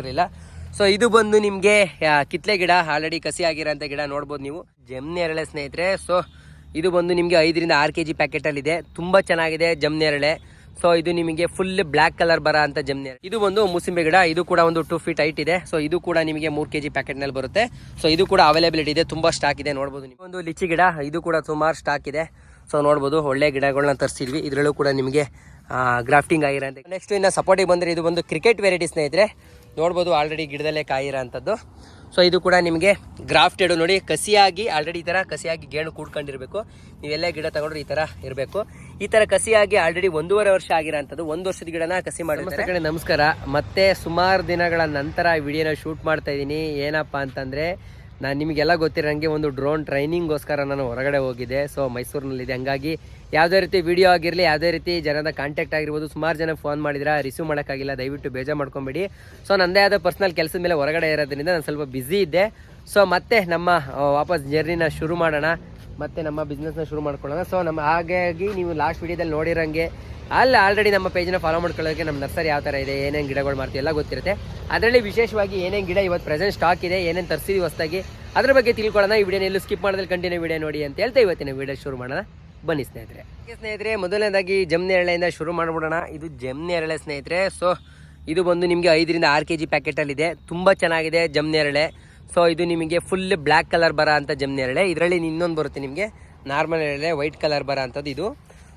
ಇರಲಿಲ್ಲ ಸೊ ಇದು ಬಂದು ನಿಮಗೆ ಕಿತ್ಲೆ ಗಿಡ ಆಲ್ರೆಡಿ ಕಸಿ ಆಗಿರೋಂಥ ಗಿಡ ನೋಡ್ಬೋದು ನೀವು. ಜಮ್ನೆರಳೆ ಸ್ನೇಹಿತರೆ ಸೊ ಇದು ಬಂದು ನಿಮಗೆ ಐದರಿಂದ ಆರು ಕೆ ಜಿ ಇದೆ. ತುಂಬಾ ಚೆನ್ನಾಗಿದೆ ಜಮ್ನೆರಳೆ ಸೊ ಇದು ನಿಮಗೆ ಫುಲ್ ಬ್ಲಾಕ್ ಕಲರ್ ಬರ ಅಂತ ಜಮ್ನೆ ಇದು ಒಂದು ಮುಸಿಂಬೆ ಗಿಡ, ಇದು ಕೂಡ ಒಂದು ಟೂ ಫೀಟ್ ಹೈಟ್ ಇದೆ. ಸೊ ಇದು ಕೂಡ ನಿಮಗೆ ಮೂರು ಕೆ ಜಿ ಪ್ಯಾಕೆಟ್ನಲ್ಲಿ ಬರುತ್ತೆ. ಸೊ ಇದು ಕೂಡ ಅವೈಲೇಬಿಲಿಟಿ ಇದೆ. ತುಂಬಾ ಸ್ಟಾಕ್ ಇದೆ ನೋಡಬಹುದು ನೀವು. ಒಂದು ಲಿಚಿ ಗಿಡ, ಇದು ಕೂಡ ಸುಮಾರು ಸ್ಟಾಕ್ ಇದೆ. ಸೊ ನೋಡಬಹುದು ಒಳ್ಳೆ ಗಿಡಗಳನ್ನ ತರಿಸಿದ್ವಿ. ಇದರಲ್ಲೂ ಕೂಡ ನಿಮಗೆ ಗ್ರಾಫ್ಟಿಂಗ್ ಆಗಿರೋಂಥ ನೆಕ್ಸ್ಟ್ ಇನ್ನ ಸಪೋರ್ಟಿಗೆ ಬಂದ್ರೆ ಇದು ಒಂದು ಕ್ರಿಕೆಟ್ ವೆರೈಟಿ ಸ್ನೇಹಿತರೆ. ನೋಡ್ಬೋದು ಆಲ್ರೆಡಿ ಗಿಡದಲ್ಲೇ ಕಾಯಿರೋ ಅಂಥದ್ದು ಸೊ ಇದು ಕೂಡ ನಿಮಗೆ ಗ್ರಾಫ್ಟೆಡು ನೋಡಿ, ಕಸಿಯಾಗಿ ಆಲ್ರೆಡಿ ಈ ಥರ ಕಸಿಯಾಗಿ ಗೇಣು ಕೂಡ್ಕೊಂಡಿರಬೇಕು. ನೀವೆಲ್ಲ ಗಿಡ ತಗೊಂಡ್ರೆ ಈ ಥರ ಇರಬೇಕು. ಈ ಥರ ಕಸಿಯಾಗಿ ಆಲ್ರೆಡಿ ಒಂದೂವರೆ ವರ್ಷ ಆಗಿರೋಂಥದ್ದು. ಒಂದು ವರ್ಷದ ಗಿಡನ ಕಸಿ ಕಡೆ ನಮಸ್ಕಾರ. ಮತ್ತೆ ಸುಮಾರು ದಿನಗಳ ನಂತರ ವಿಡಿಯೋನ ಶೂಟ್ ಮಾಡ್ತಾ ಇದ್ದೀನಿ. ಏನಪ್ಪ ಅಂತಂದರೆ ನಾನು ನಿಮಗೆಲ್ಲ ಗೊತ್ತಿರೋಂಗೆ ಒಂದು ಡ್ರೋನ್ ಟ್ರೈನಿಂಗ್ಗೋಸ್ಕರ ನಾನು ಹೊರಗಡೆ ಹೋಗಿದ್ದೆ. ಸೊ ಮೈಸೂರಿನಲ್ಲಿದೆ. ಹಂಗಾಗಿ ಯಾವುದೇ ರೀತಿ ವಿಡಿಯೋ ಆಗಿರಲಿ, ಯಾವುದೇ ರೀತಿ ಜನದ ಕಾಂಟ್ಯಾಕ್ಟ್ ಆಗಿರ್ಬೋದು, ಸುಮಾರು ಜನ ಫೋನ್ ಮಾಡಿದ್ರೆ ರಿಸೀವ್ ಮಾಡೋಕ್ಕಾಗಿಲ್ಲ. ದಯವಿಟ್ಟು ಬೇಜಾರು ಮಾಡ್ಕೊಬೇಡಿ. ಸೊ ನನ್ನದೇ ಆದ ಪರ್ಸ್ನಲ್ ಕೆಲಸದ ಮೇಲೆ ಹೊರಗಡೆ ಇರೋದ್ರಿಂದ ನಾನು ಸ್ವಲ್ಪ ಬ್ಯುಸಿ ಇದ್ದೆ. ಸೊ ಮತ್ತೆ ನಮ್ಮ ವಾಪಸ್ ಜರ್ನಿನ ಶುರು ಮಾಡೋಣ. ಮತ್ತೆ ನಮ್ಮ ಬಿಸ್ನೆಸ್ನ ಶುರು ಮಾಡ್ಕೊಳ್ಳೋಣ. ಸೊ ನಮ್ಮ ಹಾಗಾಗಿ ನೀವು ಲಾಸ್ಟ್ ವಿಡಿಯೋದಲ್ಲಿ ನೋಡಿರೋಂಗೆ ಅಲ್ಲಿ ಆಲ್ರೆಡಿ ನಮ್ಮ ಪೇಜ್ನ ಫಾಲೋ ಮಾಡ್ಕೊಳ್ಳೋಕೆ ನಮ್ಮ ನರ್ಸರಿ ಯಾವ ಥರ ಇದೆ, ಏನೇನು ಗಿಡಗಳು ಮಾಡ್ತೀವಿ ಎಲ್ಲ ಗೊತ್ತಿರುತ್ತೆ. ಅದರಲ್ಲಿ ವಿಶೇಷವಾಗಿ ಏನೇನು ಗಿಡ ಇವತ್ತು ಪ್ರೆಸೆಂಟ್ ಸ್ಟಾಕ್ ಇದೆ, ಏನೇನು ತರಿಸಿದ್ವಿ ಹೊಸದಾಗಿ, ಅದ್ರ ಬಗ್ಗೆ ತಿಳ್ಕೊಳ್ಳೋಣ. ಈ ವಿಡಿಯೋನ ಎಲ್ಲೂ ಸ್ಕಿಪ್ ಮಾಡಿದ್ರೆ ಕಂಟಿನ್ಯೂ ವಿಡಿಯೋ ನೋಡಿ ಅಂತ ಹೇಳ್ತಾ ಇವತ್ತಿನ ವಿಡಿಯೋ ಶುರು ಮಾಡೋಣ. ಬನ್ನಿ ಸ್ನೇಹಿತರೆ. ಸ್ನೇಹಿತರೆ, ಮೊದಲನೇದಾಗಿ ಜಮ್ನೆ ಎಳೆಯಿಂದ ಶುರು ಮಾಡ್ಬಿಡೋಣ. ಇದು ಜಮ್ನೆ ಎರಳೆ ಸ್ನೇಹಿತರೆ. ಸೊ ಇದು ಬಂದು ನಿಮಗೆ ಐದರಿಂದ ಆರು ಕೆ ಜಿ ಪ್ಯಾಕೆಟಲ್ಲಿದೆ ತುಂಬ ಚೆನ್ನಾಗಿದೆ ಜಮ್ನೆರಳೆ ಸೊ ಇದು ನಿಮಗೆ ಫುಲ್ ಬ್ಲ್ಯಾಕ್ ಕಲರ್ ಬರೋ ಅಂಥ ಜಮ್ನೆರಳೆ ಇದರಲ್ಲಿ ಇನ್ನೊಂದು ಬರುತ್ತೆ ನಿಮಗೆ. ನಾರ್ಮಲ್ ಎರಳೆ ವೈಟ್ ಕಲರ್ ಬರೋ ಅಂಥದ್ದು ಇದು.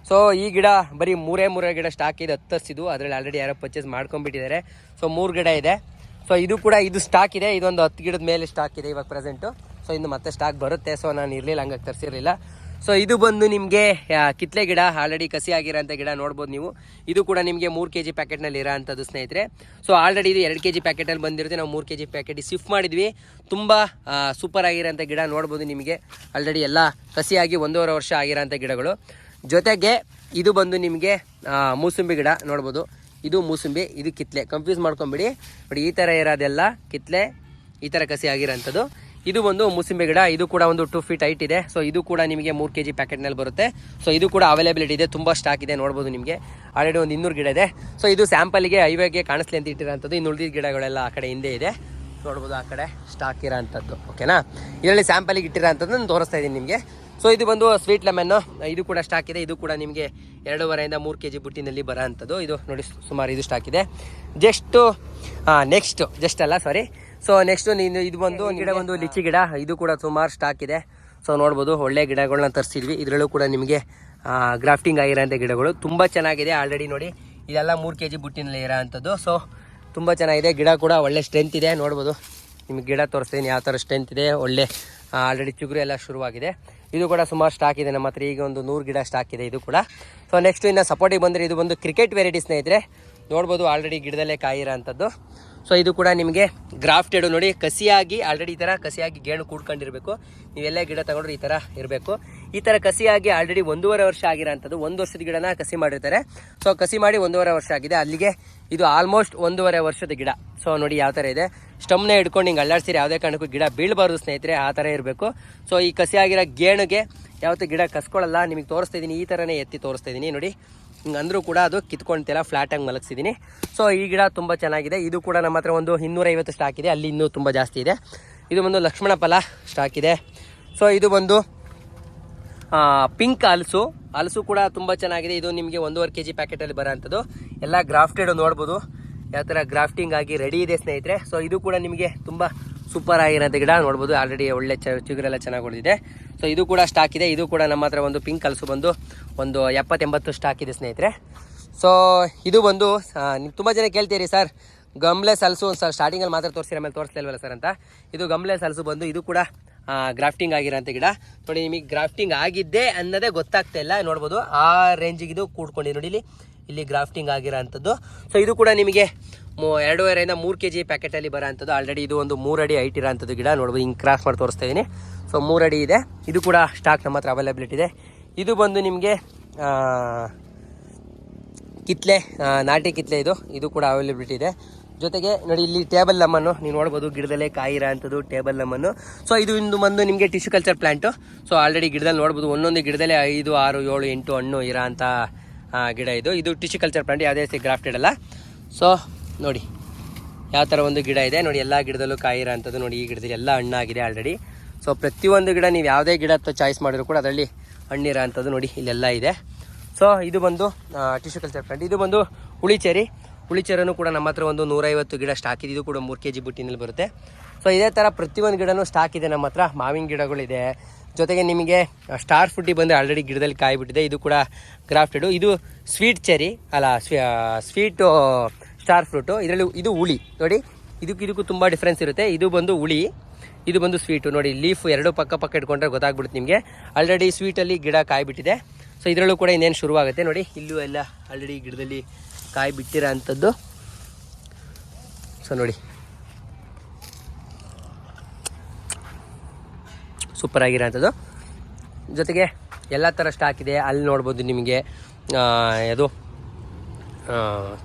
ಸೊ ಈ ಗಿಡ ಬರೀ ಮೂರೇ ಮೂರೇ ಗಿಡ ಸ್ಟಾಕ್ ಇದೆ ಹತ್ತರಿಸಿದ್ದು ಅದರಲ್ಲಿ ಆಲ್ರೆಡಿ ಯಾರೋ ಪರ್ಚೇಸ್ ಮಾಡ್ಕೊಂಡ್ಬಿಟ್ಟಿದ್ದಾರೆ. ಸೊ ಮೂರು ಗಿಡ ಇದೆ. ಸೊ ಇದು ಕೂಡ ಇದು ಸ್ಟಾಕ್ ಇದೆ. ಇದೊಂದು ಹತ್ತು ಗಿಡದ ಮೇಲೆ ಸ್ಟಾಕ್ ಇದೆ ಇವಾಗ ಪ್ರೆಸೆಂಟು ಸೊ ಇನ್ನು ಮತ್ತೆ ಸ್ಟಾಕ್ ಬರುತ್ತೆ. ಸೊ ನಾನು ಇರಲಿಲ್ಲ, ಹಂಗಾಗಿ ತರಿಸಿರಲಿಲ್ಲ. ಸೊ ಇದು ಬಂದು ನಿಮಗೆ ಕಿತ್ಲೆ ಗಿಡ ಆಲ್ರೆಡಿ ಕಸಿ ಆಗಿರೋಂಥ ಗಿಡ ನೋಡ್ಬೋದು ನೀವು. ಇದು ಕೂಡ ನಿಮಗೆ ಮೂರು ಕೆ ಜಿ ಪ್ಯಾಕೆಟ್ನಲ್ಲಿ ಇರೋ ಅಂಥದ್ದು ಸ್ನೇಹಿತರೆ. ಸೊ ಆಲ್ರೆಡಿ ಇದು ಎರಡು ಕೆ ಜಿ ಪ್ಯಾಕೆಟಲ್ಲಿ ಬಂದಿರುತ್ತೆ. ನಾವು ಮೂರು ಕೆ ಜಿ ಪ್ಯಾಕೆಟ್ ಶಿಫ್ಟ್ ಮಾಡಿದ್ವಿ. ತುಂಬ ಸೂಪರ್ ಆಗಿರೋಂಥ ಗಿಡ ನೋಡ್ಬೋದು ನಿಮಗೆ. ಆಲ್ರೆಡಿ ಎಲ್ಲ ಕಸಿಯಾಗಿ ಒಂದೂವರೆ ವರ್ಷ ಆಗಿರೋಂಥ ಗಿಡಗಳು. ಜೊತೆಗೆ ಇದು ಬಂದು ನಿಮಗೆ ಮೂಸುಂಬಿ ಗಿಡ ನೋಡ್ಬೋದು. ಇದು ಮೂಸುಂಬಿ, ಇದು ಕಿತ್ಲೆ. ಕನ್ಫ್ಯೂಸ್ ಮಾಡ್ಕೊಂಬಿಡಿ. ಬಟ್ ಈ ಥರ ಇರೋದೆಲ್ಲ ಕಿತ್ಲೆ, ಈ ಥರ ಕಸಿ ಆಗಿರೋಂಥದ್ದು. ಇದು ಒಂದು ಮೂಸುಂಬಿ ಗಿಡ. ಇದು ಕೂಡ ಒಂದು ಟೂ ಫೀಟ್ ಹೈಟ್ ಇದೆ. ಸೊ ಇದು ಕೂಡ ನಿಮಗೆ ಮೂರು ಕೆ ಜಿ ಪ್ಯಾಕೆಟ್ನಲ್ಲಿ ಬರುತ್ತೆ. ಸೊ ಇದು ಕೂಡ ಅವೈಲೇಬಿಲಿಟಿ ಇದೆ. ತುಂಬ ಸ್ಟಾಕ್ ಇದೆ ನೋಡ್ಬೋದು ನಿಮಗೆ. ಆಲ್ರೆಡಿ ಒಂದು ಇನ್ನೂರು ಗಿಡ ಇದೆ. ಸೊ ಇದು ಸ್ಯಾಂಪಲ್ಗೆ ಹೈವೇಗೆ ಕಾಣಿಸ್ಲಿ ಅಂತ ಇಟ್ಟಿರೋಂಥದ್ದು. ಇನ್ನು ಉಳಿದ ಗಿಡಗಳೆಲ್ಲ ಆ ಕಡೆ ಹಿಂದೆ ಇದೆ. ನೋಡ್ಬೋದು ಆ ಕಡೆ ಸ್ಟಾಕ್ ಇರೋಂಥದ್ದು. ಓಕೆನಾ ಇದರಲ್ಲಿ ಸ್ಯಾಂಪಲಿಗೆ ಇಟ್ಟಿರೋಂಥದ್ದು ನಾನು ತೋರಿಸ್ತಾ ಇದ್ದೀನಿ ನಿಮಗೆ. ಸೊ ಇದು ಬಂದು ಸ್ವೀಟ್ ಲೆಮನ್ನು ಇದು ಕೂಡ ಸ್ಟಾಕ್ ಇದೆ. ಇದು ಕೂಡ ನಿಮಗೆ ಎರಡೂವರೆಯಿಂದ ಮೂರು ಕೆ ಜಿ ಬುಟ್ಟಿನಲ್ಲಿ ಬರೋ ಅಂಥದ್ದು ಇದು ನೋಡಿ ಸುಮಾರು ಇದು ಸ್ಟಾಕ್ ಇದೆ. ಜಸ್ಟು ನೆಕ್ಸ್ಟು ಜಸ್ಟ್ ಅಲ್ಲ ಸಾರಿ ಸೊ ನೆಕ್ಸ್ಟು ನೀನು ಇದು ಬಂದು ಗಿಡ ಒಂದು ಲಿಚಿ ಗಿಡ. ಇದು ಕೂಡ ಸುಮಾರು ಸ್ಟಾಕ್ ಇದೆ. ಸೊ ನೋಡ್ಬೋದು ಒಳ್ಳೆ ಗಿಡಗಳನ್ನ ತರಿಸಿದ್ವಿ. ಇದರಲ್ಲೂ ಕೂಡ ನಿಮಗೆ ಗ್ರಾಫ್ಟಿಂಗ್ ಆಗಿರೋಂಥ ಗಿಡಗಳು ತುಂಬ ಚೆನ್ನಾಗಿದೆ ಆಲ್ರೆಡಿ ನೋಡಿ. ಇದೆಲ್ಲ ಮೂರು ಕೆ ಜಿ ಬುಟ್ಟಿನಲ್ಲಿ ಇರೋ ಅಂಥದ್ದು ಸೊ ತುಂಬ ಚೆನ್ನಾಗಿದೆ. ಗಿಡ ಕೂಡ ಒಳ್ಳೆ ಸ್ಟ್ರೆಂತ್ ಇದೆ. ನೋಡ್ಬೋದು. ನಿಮಗೆ ಗಿಡ ತೋರಿಸ್ತೀನಿ. ಯಾವ ಥರ ಸ್ಟ್ರೆಂತ್ ಇದೆ. ಒಳ್ಳೆ ಆಲ್ರೆಡಿ ಚಿಗುರು ಎಲ್ಲ ಶುರುವಾಗಿದೆ. ಇದು ಕೂಡ ಸುಮಾರು ಸ್ಟಾಕ್ ಇದೆ. ನಮ್ಮ ಈಗ ಒಂದು ನೂರು ಗಿಡ ಸ್ಟಾಕ್ ಇದೆ ಇದು ಕೂಡ. ಸೊ ನೆಕ್ಸ್ಟ್ ಇನ್ನು ಸಪೋರ್ಟಿಗೆ ಬಂದರೆ ಇದು ಒಂದು ಕ್ರಿಕೆಟ್ ವೆರೈಟಿ ಸ್ನೇಹಿತರೆ ನೋಡ್ಬೋದು ಆಲ್ರೆಡಿ ಗಿಡದಲ್ಲೇ ಕಾಯಿರೋ ಅಂಥದ್ದು. ಸೊ ಇದು ಕೂಡ ನಿಮಗೆ ಗ್ರಾಫ್ಟೆಡು ನೋಡಿ, ಕಸಿಯಾಗಿ ಆಲ್ರೆಡಿ ಈ ಥರ ಕಸಿಯಾಗಿ ಗೇಣು ಕೂಡ್ಕೊಂಡಿರಬೇಕು. ನೀವೆಲ್ಲ ಗಿಡ ತಗೊಂಡ್ರೆ ಈ ಥರ ಇರಬೇಕು. ಈ ಥರ ಕಸಿಯಾಗಿ ಆಲ್ರೆಡಿ ಒಂದೂವರೆ ವರ್ಷ ಆಗಿರೋಂಥದ್ದು. ಒಂದು ವರ್ಷದ ಗಿಡನ ಕಸಿ ಮಾಡಿರ್ತಾರೆ. ಸೊ ಕಸಿ ಮಾಡಿ ಒಂದೂವರೆ ವರ್ಷ ಆಗಿದೆ. ಅಲ್ಲಿಗೆ ಇದು ಆಲ್ಮೋಸ್ಟ್ ಒಂದೂವರೆ ವರ್ಷದ ಗಿಡ. ಸೊ ನೋಡಿ ಯಾವ ಥರ ಇದೆ. ಸ್ಟಮ್ನೇ ಹಿಡ್ಕೊಂಡು ಹಿಂಗೆ ಅಲ್ಲಾಡ್ಸಿರಿ. ಯಾವುದೇ ಕಾರಣಕ್ಕೂ ಗಿಡ ಬೀಳಬಾರ್ದು ಸ್ನೇಹಿತರೆ. ಆ ಥರ ಇರಬೇಕು. ಸೊ ಈ ಕಸಿಯಾಗಿರೋ ಗೇಣುಗೆ ಯಾವತ್ತೂ ಗಿಡ ಕಸ್ಕೊಳ್ಳಲ್ಲ. ನಿಮಗೆ ತೋರಿಸ್ತಾ ಇದ್ದೀನಿ ಈ ಥರನೇ ಎತ್ತಿ ತೋರಿಸ್ತಾ ಇದ್ದೀನಿ ನೋಡಿ. ಹಿಂಗೆ ಅಂದರೂ ಕೂಡ ಅದು ಕಿತ್ಕೊಂತಿಲ್ಲ ಫ್ಲ್ಯಾಟಾಗಿ ಮಲಗಿಸಿದ್ದೀನಿ ಸೊ ಈ ಗಿಡ ತುಂಬ ಚೆನ್ನಾಗಿದೆ. ಇದು ಕೂಡ ನಮ್ಮ ಹತ್ರ ಒಂದು ಇನ್ನೂರೈವತ್ತು ಸ್ಟಾಕ್ ಇದೆ. ಅಲ್ಲಿ ಇನ್ನೂ ತುಂಬ ಜಾಸ್ತಿ ಇದೆ. ಇದು ಒಂದು ಲಕ್ಷ್ಮಣ ಫಲ ಸ್ಟಾಕ್ ಇದೆ. ಸೊ ಇದು ಬಂದು ಪಿಂಕ್ ಹಲಸು. ಹಲಸು ಕೂಡ ತುಂಬ ಚೆನ್ನಾಗಿದೆ. ಇದು ನಿಮಗೆ ಒಂದೂವರೆ ಕೆ ಜಿ ಪ್ಯಾಕೆಟಲ್ಲಿ ಬರೋ ಅಂಥದ್ದು ಎಲ್ಲ ಗ್ರಾಫ್ಟೆಡ್ ನೋಡ್ಬೋದು. ಯಾವ ಥರ ಗ್ರಾಫ್ಟಿಂಗ್ ಆಗಿ ರೆಡಿ ಇದೆ ಸ್ನೇಹಿತರೆ. ಸೊ ಇದು ಕೂಡ ನಿಮಗೆ ತುಂಬ ಸೂಪರ್ ಆಗಿರೋಂಥ ಗಿಡ ನೋಡ್ಬೋದು. ಆಲ್ರೆಡಿ ಒಳ್ಳೆ ಚ ಚಿಗುರೆಲ್ಲ ಚೆನ್ನಾಗಿ ಹೊಡೆದಿದೆ ಸೊ ಇದು ಕೂಡ ಸ್ಟಾಕ್ ಇದೆ. ಇದು ಕೂಡ ನಮ್ಮ ಒಂದು ಪಿಂಕ್ ಕಲಸು ಬಂದು ಒಂದು ಎಪ್ಪತ್ತೆಂಬತ್ತು ಸ್ಟಾಕ್ ಇದೆ, ಸ್ನೇಹಿತರೆ. ಸೊ ಇದು ಬಂದು ನೀವು ತುಂಬ ಜನ ಕೇಳ್ತೀರಿ, ಸರ್, ಗಮ್ಲೆ ಸಲಸು ಸರ್ ಸ್ಟಾರ್ಟಿಂಗಲ್ಲಿ ಮಾತ್ರ ತೋರಿಸಿರ ಮೇಲೆ ತೋರಿಸ್ಲಿಲ್ವಲ್ಲ ಸರ್ ಅಂತ. ಇದು ಗಮ್ಲೆ ಸಲಸು ಬಂದು, ಇದು ಕೂಡ ಗ್ರಾಫ್ಟಿಂಗ್ ಆಗಿರೋಂಥ ಗಿಡ. ನೋಡಿ, ನಿಮಗೆ ಗ್ರಾಫ್ಟಿಂಗ್ ಆಗಿದ್ದೆ ಅನ್ನೋದೇ ಗೊತ್ತಾಗ್ತಾ ಇಲ್ಲ. ನೋಡ್ಬೋದು, ಆ ರೇಂಜಿಗೆ ಇದು ಕೂಡ್ಕೊಂಡಿದೆ. ನೋಡಿ, ಇಲ್ಲಿ ಇಲ್ಲಿ ಗ್ರಾಫ್ಟಿಂಗ್ ಆಗಿರೋ ಅಂಥದ್ದು ಸೊ ಇದು ಕೂಡ ನಿಮಗೆ ಮೂ, ಎರಡೂವರೆಯಿಂದ ಮೂರು ಕೆ ಜಿ ಪ್ಯಾಕೆಟಲ್ಲಿ ಬರೋ ಅಂಥದ್ದು ಆಲ್ರೆಡಿ ಇದು ಒಂದು ಮೂರು ಅಡಿ ಹೈಟ್ ಇರೋ ಅಂಥದ್ದು ಗಿಡ. ನೋಡ್ಬೋದು, ಹಿಂಗೆ ಕ್ರಾಸ್ ಮಾಡಿ ತೋರಿಸ್ತಾ ಇದ್ದೀನಿ ಸೊ ಮೂರು ಅಡಿ ಇದೆ. ಇದು ಕೂಡ ಸ್ಟಾಕ್ ನಮ್ಮ ಹತ್ರ ಅವೈಲೇಬಿಲಿಟಿ ಇದೆ. ಇದು ಬಂದು ನಿಮಗೆ ಕಿತ್ಲೆ ನಾಟಿ ಕಿತ್ಲೆ ಇದು. ಇದು ಕೂಡ ಅವೈಲೇಬಿಲಿಟಿ ಇದೆ. ಜೊತೆಗೆ ನೋಡಿ ಇಲ್ಲಿ ಟೇಬಲ್ ಲಮ್ಮನ್ನು ನೀವು ನೋಡ್ಬೋದು ಗಿಡದಲ್ಲೇ ಕಾಯಿರೋ ಅಂಥದ್ದು ಟೇಬಲ್ ಲಮ್ಮನ್ನು ಸೊ ಇದು ಇಂದು ಬಂದು ನಿಮಗೆ tissue culture plant so already ಗಿಡದಲ್ಲಿ ನೋಡ್ಬೋದು, ಒಂದೊಂದು ಗಿಡದಲ್ಲೇ ಐದು, ಆರು, ಏಳು, ಎಂಟು ಹಣ್ಣು ಇರೋ ಅಂಥ ಗಿಡ ಇದು. ಇದು ಟಿಶ್ಯೂ ಕಲ್ಚರ್ ಪ್ಲಾಂಟ್ ಯಾವುದೇ ರೀತಿ ಗ್ರಾಫ್ಟೆಡ್ ಅಲ್ಲ. ಸೊ ನೋಡಿ, ಯಾವ ಥರ ಒಂದು ಗಿಡ ಇದೆ. ನೋಡಿ, ಎಲ್ಲ ಗಿಡದಲ್ಲೂ ಕಾಯಿರೋ ಅಂಥದ್ದು ನೋಡಿ, ಈ ಗಿಡದಲ್ಲಿ ಎಲ್ಲ ಹಣ್ಣಾಗಿದೆ ಆಲ್ರೆಡಿ ಸೊ ಪ್ರತಿಯೊಂದು ಗಿಡ ನೀವು ಯಾವುದೇ ಗಿಡ ಚಾಯ್ಸ್ ಮಾಡಿದ್ರು ಕೂಡ ಅದರಲ್ಲಿ ಹಣ್ಣಿರೋ ಅಂಥದ್ದು ನೋಡಿ ಇಲ್ಲೆಲ್ಲ ಇದೆ. ಸೊ ಇದು ಬಂದು ಟಿಶ್ಯೂ ಕಲ್ಚರ್ ಪ್ಲಾಂಟ್ ಇದು ಬಂದು ಹುಳಿಚೇರಿ. ಹುಳಿಚೇರನು ಕೂಡ ನಮ್ಮ ಹತ್ರ ಒಂದು ನೂರೈವತ್ತು ಗಿಡ ಸ್ಟಾಕ್ ಇದೆ. ಇದು ಕೂಡ ಮೂರು ಕೆ ಜಿ ಬುಟ್ಟಿನಲ್ಲಿ ಬರುತ್ತೆ. ಸೊ ಇದೇ ಥರ ಪ್ರತಿಯೊಂದು ಗಿಡನೂ ಸ್ಟಾಕ್ ಇದೆ ನಮ್ಮ ಹತ್ರ. ಮಾವಿನ ಗಿಡಗಳಿದೆ. ಜೊತೆಗೆ ನಿಮಗೆ ಸ್ಟಾರ್ ಫುಡ್ಡಿ ಬಂದು ಆಲ್ರೆಡಿ ಗಿಡದಲ್ಲಿ ಕಾಯಿ ಬಿಟ್ಟಿದೆ ಇದು ಕೂಡ ಗ್ರಾಫ್ಟೆಡು ಇದು ಸ್ವೀಟ್ ಚೆರಿ ಅಲ್ಲ ಸ್ವೀಟು ಸ್ಟಾರ್ ಫ್ರೂಟು ಇದರಲ್ಲಿ ಇದು ಹುಳಿ. ನೋಡಿ, ಇದಕ್ಕೆ, ಇದಕ್ಕೂ ತುಂಬ ಡಿಫ್ರೆನ್ಸ್ ಇರುತ್ತೆ. ಇದು ಬಂದು ಹುಳಿ, ಇದು ಬಂದು ಸ್ವೀಟು ನೋಡಿ ಲೀಫ್ ಎರಡು ಪಕ್ಕ ಪಕ್ಕ ಇಟ್ಕೊಂಡ್ರೆ ಗೊತ್ತಾಗ್ಬಿಡುತ್ತೆ ನಿಮಗೆ. ಆಲ್ರೆಡಿ ಸ್ವೀಟಲ್ಲಿ ಗಿಡ ಕಾಯಿ ಬಿಟ್ಟಿದೆ ಸೊ ಇದರಲ್ಲೂ ಕೂಡ ಇನ್ನೇನು ಶುರುವಾಗುತ್ತೆ? ನೋಡಿ, ಇಲ್ಲೂ ಎಲ್ಲ ಆಲ್ರೆಡಿ ಗಿಡದಲ್ಲಿ ಕಾಯಿ ಬಿಟ್ಟಿರೋ ಅಂಥದ್ದು. ಸೊ, ನೋಡಿ. ಸೂಪರ್ ಆಗಿರೋ ಅಂಥದ್ದು. ಜೊತೆಗೆ ಎಲ್ಲ ಥರ ಸ್ಟಾಕ್ ಇದೆ. ಅಲ್ಲಿ ನೋಡ್ಬೋದು ನಿಮಗೆ ಅದು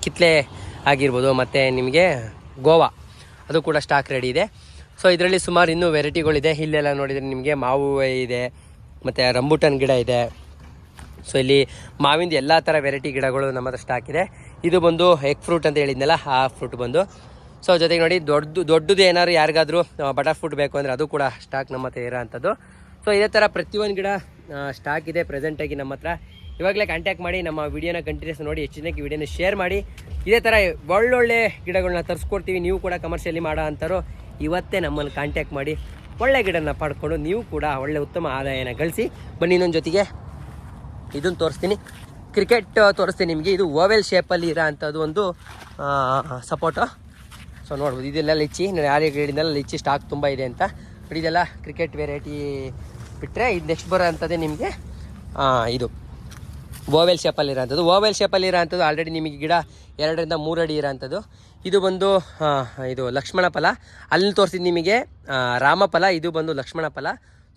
ಕಿತ್ಲೆ ಆಗಿರ್ಬೋದು, ಮತ್ತು ನಿಮಗೆ ಗೋವಾ. ಅದು ಕೂಡ ಸ್ಟಾಕ್ ರೆಡಿ ಇದೆ. ಸೊ ಇದರಲ್ಲಿ ಸುಮಾರು ಇನ್ನೂ ವೆರೈಟಿಗಳಿದೆ ಇಲ್ಲೆಲ್ಲ ನೋಡಿದರೆ ನಿಮಗೆ ಮಾವು ಇದೆ. ಮತ್ತು ರಂಬುಟನ್ ಗಿಡ ಇದೆ. ಸೊ ಇಲ್ಲಿ ಮಾವಿಂದ ಎಲ್ಲ ಥರ ವೆರೈಟಿ ಗಿಡಗಳು ನಮ್ಮ ಹತ್ರ ಇದೆ. ಇದು ಬಂದು ಎಗ್ ಫ್ರೂಟ್ ಅಂತ ಹೇಳಿದ್ನಲ್ಲ, ಆ ಫ್ರೂಟ್ ಬಂದು. ಸೊ ಜೊತೆಗೆ ನೋಡಿ ದೊಡ್ಡ ದೊಡ್ಡದು ಏನಾದ್ರು ಯಾರಿಗಾದರೂ ಬಟರ್ ಫ್ರೂಟ್ ಬೇಕು ಅಂದರೆ ಅದು ಕೂಡ ಸ್ಟಾಕ್ ನಮ್ಮ ಹತ್ರ ಇರೋ ಅಂಥದ್ದು ಸೊ ಇದೇ ಥರ ಪ್ರತಿಯೊಂದು ಗಿಡ ಸ್ಟಾಕ್ ಇದೆ ಪ್ರೆಸೆಂಟಾಗಿ ನಮ್ಮ ಹತ್ರ. ಇವಾಗಲೇ ಕಾಂಟ್ಯಾಕ್ಟ್ ಮಾಡಿ, ನಮ್ಮ ವಿಡಿಯೋನ ಕಂಟಿನ್ಯೂಸ್ ನೋಡಿ ಹೆಚ್ಚಿನಕ್ಕೆ ವಿಡಿಯೋನ ಶೇರ್ ಮಾಡಿ. ಇದೇ ಥರ ಒಳ್ಳೊಳ್ಳೆ ಗಿಡಗಳನ್ನ ತರಿಸ್ಕೊಡ್ತೀವಿ. ನೀವು ಕೂಡ ಕಮರ್ಷಿಯಲಿ ಮಾಡೋ ಅಂತಾರೋ ಇವತ್ತೇ ನಮ್ಮಲ್ಲಿ ಕಾಂಟ್ಯಾಕ್ಟ್ ಮಾಡಿ, ಒಳ್ಳೆ ಗಿಡನ ಪಡ್ಕೊಂಡು ನೀವು ಕೂಡ ಒಳ್ಳೆ ಉತ್ತಮ ಆದಾಯನ ಗಳಿಸಿ, ಬನ್ನಿ ಇನ್ನೊಂದು ಜೊತೆಗೆ. ಇದನ್ನು ತೋರಿಸ್ತೀನಿ. ಕ್ರಿಕೆಟ್ ತೋರಿಸ್ತೀನಿ ನಿಮಗೆ. ಇದು ಓವೆಲ್ ಶೇಪಲ್ಲಿ ಇರೋ ಅಂಥದ್ದು ಒಂದು ಸಪೋಟು ಸೊ ನೋಡ್ಬೋದು ಇದೆಲ್ಲ ಲಿಚ್ಚಿ ನಾನು ಯಾರಿಗೆ ಹೇಳಿದ್ನಲ್ಲ ಲಿಚ್ಚಿ ಸ್ಟಾಕ್ ತುಂಬ ಇದೆ ಅಂತ. ಬಟ್ ಇದೆಲ್ಲ ಕ್ರಿಕೆಟ್ ವೆರೈಟಿ ಬಿಟ್ಟರೆ ಇದು ನೆಕ್ಸ್ಟ್ ಬರೋ ಅಂಥದ್ದೇ ನಿಮಗೆ ಇದು. ಓವೆಲ್ ಶೇಪಲ್ಲಿ ಇರೋಂಥದ್ದು. ಓವೆಲ್ ಶೇಪಲ್ಲಿ ಇರೋ ಅಂಥದ್ದು ಆಲ್ರೆಡಿ ನಿಮಗೆ ಗಿಡ ಎರಡರಿಂದ ಮೂರು ಅಡಿ ಇರೋ ಅಂಥದ್ದು ಇದು ಬಂದು ಇದು ಲಕ್ಷ್ಮಣ ಫಲ. ಅಲ್ಲಿ ತೋರಿಸಿದ್ದು ನಿಮಗೆ ರಾಮಫಲ ಇದು ಬಂದು ಲಕ್ಷ್ಮಣ ಫಲ.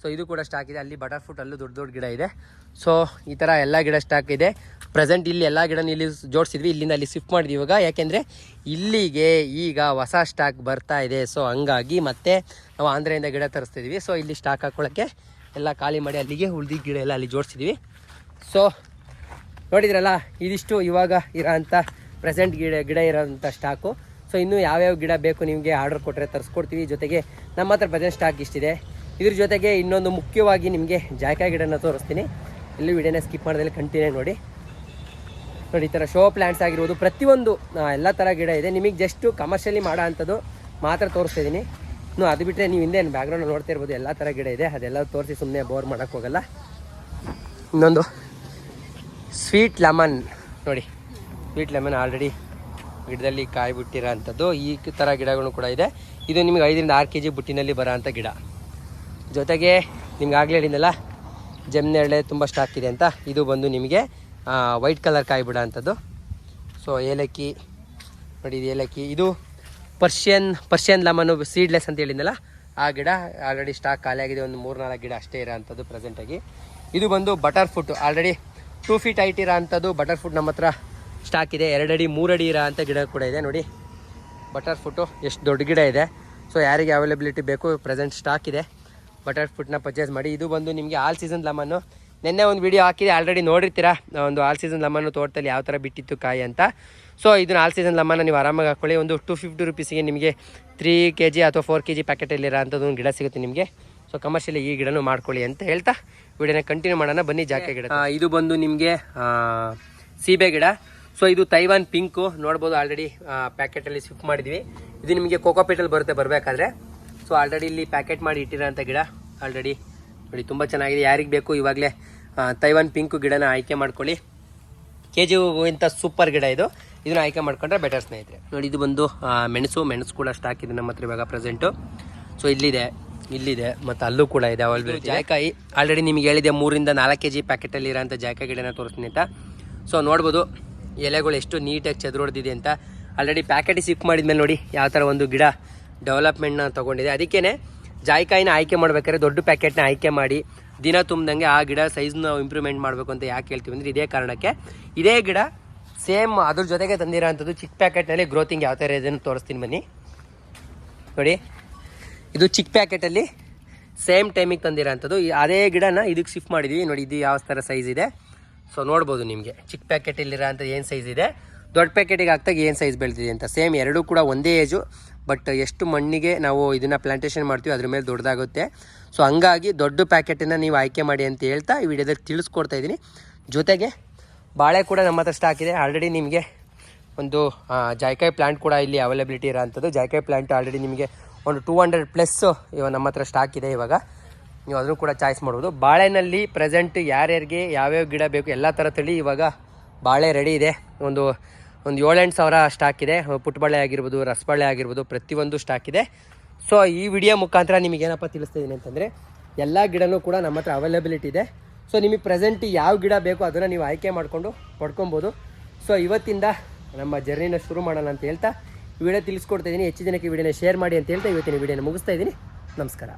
ಸೊ ಇದು ಕೂಡ ಸ್ಟಾಕ್ ಇದೆ. ಅಲ್ಲಿ ಬಟರ್ ಫ್ರೂಟ್ ಅಲ್ಲೂ ದೊಡ್ಡ ದೊಡ್ಡ ಗಿಡ ಇದೆ. ಸೊ ಈ ಥರ ಎಲ್ಲ ಗಿಡ ಸ್ಟಾಕ್ ಇದೆ. ಪ್ರೆಸೆಂಟ್ ಇಲ್ಲಿ ಎಲ್ಲ ಗಿಡನ ಇಲ್ಲಿ ಜೋಡಿಸಿದ್ವಿ. ಇಲ್ಲಿಂದ ಅಲ್ಲಿ ಶಿಫ್ಟ್ ಮಾಡಿದ್ವಿ ಇವಾಗ. ಯಾಕೆಂದರೆ ಇಲ್ಲಿಗೆ ಈಗ ಹೊಸ ಸ್ಟಾಕ್ ಬರ್ತಾ ಇದೆ. ಸೊ ಹಂಗಾಗಿ ಮತ್ತೆ ನಾವು ಆಂಧ್ರೆಯಿಂದ ಗಿಡ ತರಿಸ್ತಿದ್ವಿ. ಸೊ ಇಲ್ಲಿ ಸ್ಟಾಕ್ ಹಾಕ್ಕೊಳ್ಳೋಕ್ಕೆ ಎಲ್ಲ ಖಾಲಿ ಮಾಡಿ ಅಲ್ಲಿಗೆ ಉಳ್ದಿದ್ದ ಗಿಡ ಎಲ್ಲ ಅಲ್ಲಿ ಜೋಡಿಸಿದ್ವಿ. ಸೊ ನೋಡಿದ್ರಲ್ಲ, ಇದಿಷ್ಟು ಇವಾಗ ಇರೋ ಅಂಥ ಪ್ರೆಸೆಂಟ್ ಗಿಡ ಗಿಡ ಇರೋಂಥ ಸ್ಟಾಕು ಸೊ ಇನ್ನೂ ಯಾವ್ಯಾವ ಗಿಡ ಬೇಕು ನಿಮಗೆ ಆರ್ಡರ್ ಕೊಟ್ಟರೆ ತರಿಸ್ಕೊಡ್ತೀವಿ. ಜೊತೆಗೆ ನಮ್ಮ ಹತ್ರ ಪ್ರೆಸೆಂಟ್ ಸ್ಟಾಕ್ ಇಷ್ಟಿದೆ. ಇದ್ರ ಜೊತೆಗೆ ಇನ್ನೊಂದು ಮುಖ್ಯವಾಗಿ ನಿಮಗೆ ಜಾಯ್ಕಾಯಿ ಗಿಡನ ತೋರಿಸ್ತೀನಿ. ಎಲ್ಲೂ ವಿಡಿಯೋನ ಸ್ಕಿಪ್ ಮಾಡೋದಲ್ಲಿ ಕಂಟಿನ್ಯೂ ನೋಡಿ. ನೋಡಿ, ಈ ಥರ ಶೋ ಪ್ಲ್ಯಾಂಟ್ಸ್ ಆಗಿರ್ಬೋದು, ಪ್ರತಿಯೊಂದು ಎಲ್ಲ ಥರ ಗಿಡ ಇದೆ. ನಿಮಗೆ ಜಸ್ಟು ಕಮರ್ಷಿಯಲಿ ಮಾಡೋ ಅಂಥದ್ದು ಮಾತ್ರ ತೋರಿಸ್ತಿದ್ದೀನಿ ಇನ್ನು ಅದು ಬಿಟ್ಟರೆ ನೀವು ಹಿಂದೆ ಬ್ಯಾಕ್ಗ್ರೌಂಡ್ ನೋಡ್ತಾ ಇರ್ಬೋದು, ಎಲ್ಲ ಥರ ಗಿಡ ಇದೆ. ಅದೆಲ್ಲ ತೋರಿಸಿ ಸುಮ್ಮನೆ ಬೋರ್ ಮಾಡೋಕ್ಕೆ ಹೋಗಲ್ಲ. ಇನ್ನೊಂದು ಸ್ವೀಟ್ ಲೆಮನ್ ನೋಡಿ ಸ್ವೀಟ್ ಲೆಮನ್ ಆಲ್ರೆಡಿ ಗಿಡದಲ್ಲಿ ಕಾಯಿ ಬಿಟ್ಟಿರೋ ಅಂಥದ್ದು. ಈ ಥರ ಗಿಡಗಳು ಕೂಡ ಇದೆ. ಇದು ನಿಮಗೆ ಐದರಿಂದ ಆರು ಕೆ ಜಿ ಬುಟ್ಟಿನಲ್ಲಿ ಬರೋ ಅಂಥ ಗಿಡ. ಜೊತೆಗೆ ನಿಮ್ಗೆ ಆಗಲೇ ಹೇಳಿದ್ನಲ್ಲ ಜಮ್ನೆರಳೆ ತುಂಬ ಸ್ಟಾಕ್ ಇದೆ ಅಂತ. ಇದು ಬಂದು ನಿಮಗೆ ವೈಟ್ ಕಲರ್ ಕಾಯಿ ಬಿಡೋ ಅಂಥದ್ದು ಸೊ ಏಲಕ್ಕಿ, ನೋಡಿ ಇದು ಏಲಕ್ಕಿ. ಇದು ಪರ್ಷಿಯನ್ ಪರ್ಷಿಯನ್ ಲಮನು ಸೀಡ್ಲೆಸ್ ಅಂತ ಹೇಳಿದ್ನಲ್ಲ, ಆ ಗಿಡ ಆಲ್ರೆಡಿ ಸ್ಟಾಕ್ ಖಾಲಿಯಾಗಿದೆ ಒಂದು ಮೂರು ನಾಲ್ಕು ಗಿಡ ಅಷ್ಟೇ ಇರೋ ಅಂಥದ್ದು ಪ್ರೆಸೆಂಟಾಗಿ ಇದು ಬಂದು butter fruit already two feet height ಇರೋ ಅಂಥದ್ದು ಬಟರ್ ಫುಟ್ ನಮ್ಮ ಹತ್ರ ಸ್ಟಾಕ್ ಇದೆ. ಎರಡಡಿ ಮೂರಡಿ ಇರೋ ಅಂಥ ಗಿಡ ಕೂಡ ಇದೆ, ನೋಡಿ. ಬಟರ್ ಫುಟ್ಟು ಎಷ್ಟು ದೊಡ್ಡ ಗಿಡ ಇದೆ. ಸೊ ಯಾರಿಗೆ ಅವೈಲೇಬಿಲಿಟಿ ಬೇಕು ಪ್ರೆಸೆಂಟ್ ಸ್ಟಾಕ್ ಇದೆ. ಬಟರ್ ಫುಟ್ನ ಪರ್ಚೇಸ್ ಮಾಡಿ. ಇದು ಬಂದು ನಿಮಗೆ ಆಲ್ ಸೀಸನ್ ಲೆಮನ್ನು ನಿನ್ನೆ ಒಂದು ವಿಡಿಯೋ ಹಾಕಿದೆ ಆಲ್ರೆಡಿ ನೋಡಿರ್ತೀರಾ? ಒಂದು ಆಲ್ ಸೀಸನ್ ಲೆಮನ್ನು ತೋಟದಲ್ಲಿ ಯಾವ ಥರ ಬಿಟ್ಟಿತ್ತು ಕಾಯಿ ಅಂತ. ಸೊ ಇದನ್ನ ಆಲ್ ಸೀಸನ್ ಲೆಮನ್ನ ನೀವು ಆರಾಮಾಗಿ ಹಾಕ್ಕೊಳ್ಳಿ ಒಂದು ಟು ಫಿಫ್ಟಿ ರುಪೀಸಿಗೆ ನಿಮಗೆ ತ್ರೀ ಕೆ ಜಿ ಅಥವಾ ಫೋರ್ ಕೆ ಜಿ ಪ್ಯಾಕೆಟಲ್ಲಿರೋ ಅಂಥದ್ದು ಒಂದು ಗಿಡ ಸಿಗುತ್ತೆ ನಿಮಗೆ. ಸೊ ಕಮರ್ಷಿಯಲಿ ಈ ಗಿಡನೂ ಮಾಡ್ಕೊಳ್ಳಿ ಅಂತ ಹೇಳ್ತಾ ವಿಡಿಯೋನ ಕಂಟಿನ್ಯೂ ಮಾಡೋಣ. ಬನ್ನಿ ಜಾಕೆ ಗಿಡ ಇದು ಬಂದು ನಿಮಗೆ ಸೀಬೆ ಗಿಡ. ಸೊ ಇದು ತೈವಾನ್ ಪಿಂಕು ನೋಡ್ಬೋದು ಆಲ್ರೆಡಿ ಪ್ಯಾಕೆಟಲ್ಲಿ ಶಿಫ್ಟ್ ಮಾಡಿದ್ವಿ. ಇದು ನಿಮಗೆ ಕೋಕೋಪೇಟಲ್ಲಿ ಬರುತ್ತೆ ಬರಬೇಕಾದ್ರೆ. ಸೊ ಆಲ್ರೆಡಿ ಇಲ್ಲಿ ಪ್ಯಾಕೆಟ್ ಮಾಡಿ ಇಟ್ಟಿರೋಂಥ ಗಿಡ ಆಲ್ರೆಡಿ ನೋಡಿ ತುಂಬ ಚೆನ್ನಾಗಿದೆ. ಯಾರಿಗೆ ಬೇಕು ಇವಾಗಲೇ ತೈವಾನ್ ಪಿಂಕು ಗಿಡನ ಆಯ್ಕೆ ಮಾಡ್ಕೊಳ್ಳಿ. ಕೆ ಜಿ ಹೂವಿಂಥ ಸೂಪರ್ ಗಿಡ ಇದು. ಇದನ್ನ ಆಯ್ಕೆ ಮಾಡ್ಕೊಂಡ್ರೆ ಬೆಟರ್ ಸ್ನೇಹಿತರೆ. ನೋಡಿ ಇದು ಬಂದು ಮೆಣಸು ಮೆಣಸು ಕೂಡ ಸ್ಟಾಕ್ ಇದೆ ನಮ್ಮ ಹತ್ರ ಇವಾಗ ಪ್ರೆಸೆಂಟು ಸೊ ಇಲ್ಲಿದೆ ಇಲ್ಲಿದೆ ಮತ್ತು ಅಲ್ಲೂ ಕೂಡ ಇದೆ ಅವೈಲೇಬಲ್ ಜಾಯ್ಕಾಯಿ. ಆಲ್ರೆಡಿ ನಿಮಗೆ ಹೇಳಿದೆ ಮೂರಿಂದ ನಾಲ್ಕು ಕೆ ಜಿ ಪ್ಯಾಕೆಟಲ್ಲಿ ಇರೋಂಥ ಜಾಯ್ಕಾಯಿ ಗಿಡನ ತೋರಿಸ್ತೀನಿ ಅಂತ. ಸೊ ನೋಡ್ಬೋದು ಎಲೆಗಳು ಎಷ್ಟು ನೀಟಾಗಿ ಚದುರೊಡ್ದಿದೆ ಅಂತ. ಆಲ್ರೆಡಿ ಪ್ಯಾಕೆಟಿಗೆ ಸಿಕ್ ಮಾಡಿದ್ಮೇಲೆ ನೋಡಿ ಯಾವ ಥರ ಒಂದು ಗಿಡ ಡೆವಲಪ್ಮೆಂಟ್ನ ತೊಗೊಂಡಿದೆ. ಅದಕ್ಕೇ ಜಾಯ್ಕಾಯಿನ ಆಯ್ಕೆ ಮಾಡ್ಬೇಕಾದ್ರೆ ದೊಡ್ಡ ಪ್ಯಾಕೆಟ್ನ ಆಯ್ಕೆ ಮಾಡಿ ದಿನ ತುಂಬ್ದಂಗೆ ಆ ಗಿಡ ಸೈಜ್ನ ಇಂಪ್ರೂವ್ಮೆಂಟ್ ಮಾಡಬೇಕು ಅಂತ ಯಾಕೆ ಹೇಳ್ತೀವಿ ಅಂದರೆ ಇದೇ ಕಾರಣಕ್ಕೆ ಇದೇ ಗಿಡ ಸೇಮ್ ಅದ್ರ ಜೊತೆಗೆ ತಂದಿರೋ ಅಂಥದ್ದು ಚಿಕ್ಕ ಪ್ಯಾಕೆಟ್ನಲ್ಲಿ ಗ್ರೋತಿಂಗ್ ಯಾವ ಥರ ಇದನ್ನು ತೋರಿಸ್ತೀನಿ ಬನ್ನಿ. ನೋಡಿ, ಇದು ಚಿಕ್ಕ ಪ್ಯಾಕೆಟಲ್ಲಿ ಸೇಮ್ ಟೈಮಿಗೆ ತಂದಿರೋಂಥದ್ದು. ಅದೇ ಗಿಡನ ಇದಕ್ಕೆ ಶಿಫ್ಟ್ ಮಾಡಿದ್ವಿ. ನೋಡಿ, ಇದು ಯಾವ ಥರ ಸೈಜ್ ಇದೆ. ಸೊ, ನೋಡ್ಬೋದು ನಿಮಗೆ ಚಿಕ್ಕ ಪ್ಯಾಕೆಟಲ್ಲಿರೋ ಅಂಥದ್ದು ಏನು ಸೈಜ್ ಇದೆ. ದೊಡ್ಡ ಪ್ಯಾಕೆಟಿಗೆ ಹಾಕ್ದಾಗ ಏನು ಸೈಜ್ ಬೆಳೆದಿದೆ ಅಂತ. ಸೇಮ್ ಎರಡೂ ಕೂಡ ಒಂದೇ ಏಜು. ಬಟ್ ಎಷ್ಟು ಮಣ್ಣಿಗೆ ನಾವು ಇದನ್ನು ಪ್ಲಾಂಟೇಷನ್ ಮಾಡ್ತೀವಿ ಅದ್ರ ಮೇಲೆ ದೊಡ್ಡದಾಗುತ್ತೆ. ಸೊ ಹಂಗಾಗಿ ದೊಡ್ಡ ಪ್ಯಾಕೆಟನ್ನು ನೀವು ಆಯ್ಕೆ ಮಾಡಿ ಅಂತ ಹೇಳ್ತಾ ಈ ವಿಡಿಯೋದಲ್ಲಿ ತಿಳಿಸ್ಕೊಡ್ತಾ ಇದ್ದೀನಿ. ಜೊತೆಗೆ ಬಾಳೆ ಕೂಡ ನಮ್ಮ ಹತ್ರ ಸ್ಟಾಕ್ ಇದೆ. ಆಲ್ರೆಡಿ ನಿಮಗೆ ಒಂದು ಜಾಯ್ಕಾಯಿ ಪ್ಲಾಂಟ್ ಕೂಡ ಇಲ್ಲಿ ಅವೈಲಬಿಲಿಟಿ ಇರೋಂಥದ್ದು. ಜಾಯ್ಕಾಯಿ ಪ್ಲಾಂಟ್ ಆಲ್ರೆಡಿ ನಿಮಗೆ ಒಂದು ಟೂ ಹಂಡ್ರೆಡ್ ಪ್ಲಸ್ಸು ಇವಾಗ ನಮ್ಮ ಹತ್ರ ಸ್ಟಾಕ್ ಇದೆ ಇವಾಗ. ನೀವು ಅದನ್ನು ಕೂಡ ಚಾಯ್ಸ್ ಮಾಡ್ಬೋದು. ಬಾಳೆನಲ್ಲಿ ಪ್ರೆಸೆಂಟ್ ಯಾರ್ಯಾರಿಗೆ, ಯಾವ್ಯಾವ ಗಿಡ ಬೇಕು, ಎಲ್ಲ ಥರ ತಳಿ ಇವಾಗ ಬಾಳೆ ರೆಡಿ ಇದೆ. ಒಂದು ಒಂದು ಏಳೆಂಟು ಸಾವಿರ ಸ್ಟಾಕ್ ಇದೆ. ಪುಟ್ಬಳ್ಳೆ ಆಗಿರ್ಬೋದು, ರಸಬಾಳೆ ಆಗಿರ್ಬೋದು, ಪ್ರತಿಯೊಂದು ಸ್ಟಾಕ್ ಇದೆ. ಸೊ ಈ ವಿಡಿಯೋ ಮುಖಾಂತರ ನಿಮಗೆ ಏನಪ್ಪ ತಿಳಿಸ್ತಾ ಇದ್ದೀನಿ ಅಂತಂದರೆ, ಎಲ್ಲ ಗಿಡನೂ ಕೂಡ ನಮ್ಮ ಹತ್ರ ಅವೈಲಬಿಲಿಟಿ ಇದೆ. ಸೊ ನಿಮಗೆ ಪ್ರೆಸೆಂಟ್ ಯಾವ ಗಿಡ ಬೇಕೋ ಅದನ್ನು ನೀವು ಆಯ್ಕೆ ಮಾಡಿಕೊಂಡು ಪಡ್ಕೊಬೋದು. ಸೊ ಇವತ್ತಿಂದ ನಮ್ಮ ಜರ್ನಿನ ಶುರು ಮಾಡೋಣ ಅಂತ ಹೇಳ್ತಾ ವಿಡಿಯೋ ತಿಳಿಸ್ಕೊಡ್ತಾ ಇದ್ದೀನಿ ಹೆಚ್ಚು ಜನಕ್ಕೆ ಈ ವಿಡಿಯೋನ ಶೇರ್ ಮಾಡಿ ಅಂತ ಹೇಳ್ತಾ ಇವತ್ತಿನ ವಿಡಿಯೋನ ಮುಗಿಸ್ತಾ ಇದ್ದೀನಿ ನಮಸ್ಕಾರ.